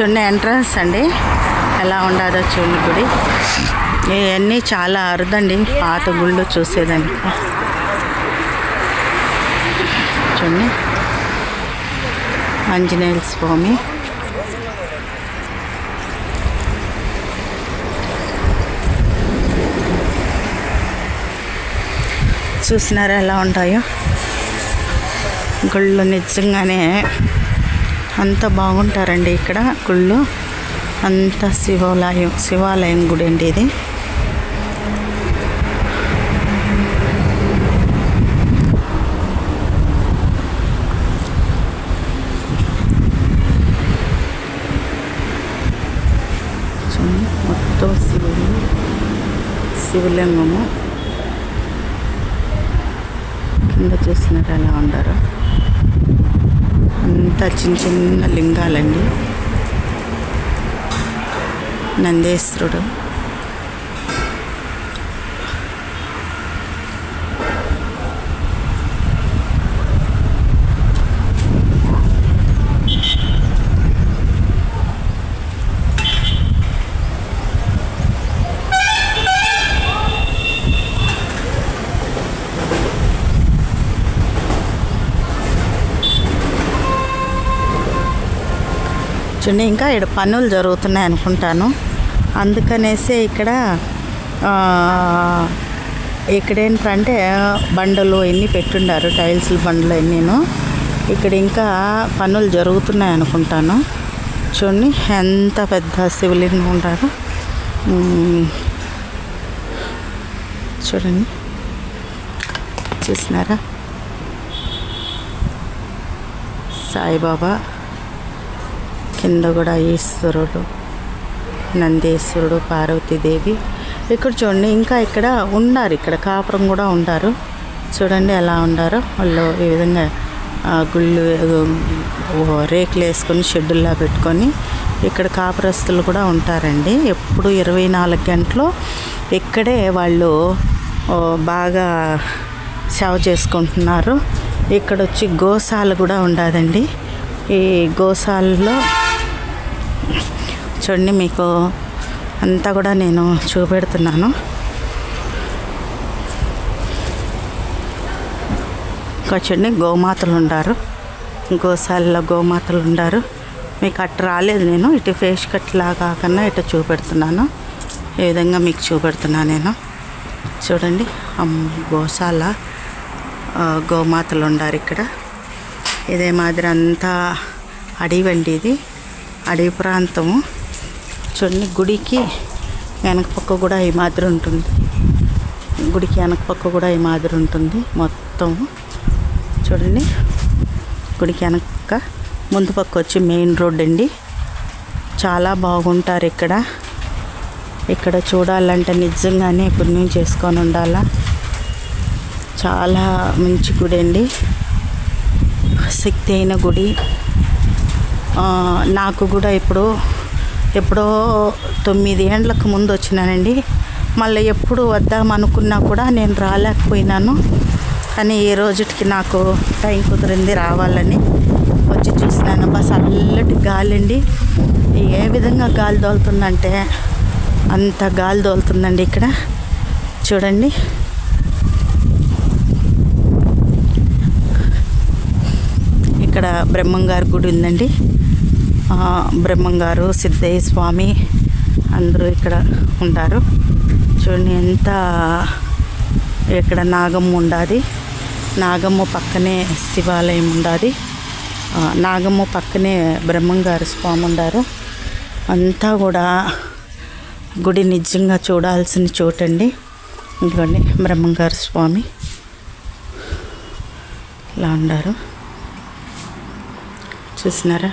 చూడండి ఎంట్రన్స్ అండి. ఎలా ఉండదో చూడండి గుడి. ఇవన్నీ చాలా అరుదండి. పాత గుళ్ళు చూసేదానికి. చూడండి. ఆంజనేయ స్వామి. చూసినారా ఎలా ఉంటాయో? గుళ్ళు నిజంగానే అంత బాగుంటారండి ఇక్కడ గుళ్ళు. అంత శివాలయం శివాలయం గుడి అండి ఇది. మొత్తం శివుడు శివలింగము. కింద చూసినట్టు ఎలా ఉండరు. అంతా చిన్న చిన్న లింగాలండి. నందేశ్వరుడు. చూడండి ఇంకా ఇక్కడ పనులు జరుగుతున్నాయి అనుకుంటాను. అందుకనేసి ఇక్కడ ఇక్కడ ఏంటంటే బండలు ఎన్ని పెట్టుండారు టైల్స్ బండలు ఎన్నీను. ఇక్కడ ఇంకా పనులు జరుగుతున్నాయి అనుకుంటాను. చూడండి ఎంత పెద్ద శివలింగం ఉంటారు చూడండి. చూసినారా? సాయిబాబా కింద కూడా ఈశ్వరుడు నందీశ్వరుడు పార్వతీదేవి. ఇక్కడ చూడండి ఇంకా ఇక్కడ ఉన్నారు ఇక్కడ కాపురం కూడా ఉంటారు చూడండి ఎలా ఉండారో వాళ్ళు ఈ విధంగా గుళ్ళు రేకులు వేసుకొని షెడ్యూల్లా పెట్టుకొని ఇక్కడ కాపురస్తులు కూడా ఉంటారండి. ఎప్పుడు ఇరవై నాలుగు గంటలు ఇక్కడే వాళ్ళు బాగా సేవ చేసుకుంటున్నారు. ఇక్కడ వచ్చి గోశాల కూడా ఉండదండి. ఈ గోశాలలో చూడండి మీకు అంతా కూడా నేను చూపెడుతున్నాను. ఇంకా చూడండి గోమాతలు ఉండారు. గోశాలలో గోమాతలు ఉండారు. మీకు అట్ట రాలేదు నేను ఇటు ఫేస్ కట్ లాగా కన్నా ఇటు చూపెడుతున్నాను. ఈ విధంగా మీకు చూపెడుతున్నాను నేను. చూడండి గోశాల గోమాతలు ఉండారు ఇక్కడ. ఇదే మాదిరి అంతా అడవి ఇది అడవి ప్రాంతము. చూడండి గుడికి వెనక పక్క కూడా ఈ మాదిరి ఉంటుంది. గుడికి వెనక పక్క కూడా ఈ మాదిరి ఉంటుంది మొత్తం. చూడండి గుడికి వెనక ముందు పక్క వచ్చి మెయిన్ రోడ్ అండి. చాలా బాగుంటారు ఇక్కడ. ఇక్కడ చూడాలంటే నిజంగానే పుణ్యం చేసుకొని ఉండాలా. చాలా మంచి గుడి అండి. శక్తి అయిన గుడి. నాకు కూడా ఇప్పుడు ఎప్పుడో తొమ్మిది ఏండ్లకు ముందు వచ్చినానండి. మళ్ళీ ఎప్పుడు వద్దాం అనుకున్నా కూడా నేను రాలేకపోయినాను. కానీ ఈ రోజుకి నాకు టైం కుదిరింది రావాలని వచ్చి చూసినాను. బస్ అల్లటి గాలి అండి ఏ విధంగా గాలి దోలుతుందంటే అంత గాలి దోలుతుందండి ఇక్కడ. చూడండి. ఇక్కడ బ్రహ్మంగారి గుడి ఉందండి. బ్రహ్మంగారు సిద్ధయ్య స్వామి అందరూ ఇక్కడ ఉంటారు. చూడండి ఎంత ఇక్కడ నాగమ్మ ఉండాది. నాగమ్మ పక్కనే శివాలయం ఉండాది. నాగమ్మ పక్కనే బ్రహ్మంగారు స్వామి ఉండారు. అంతా కూడా గుడి నిజంగా చూడాల్సిన చోటండి. ఇదిగోండి బ్రహ్మంగారు స్వామి ఇలా ఉండారు. చూసినారా?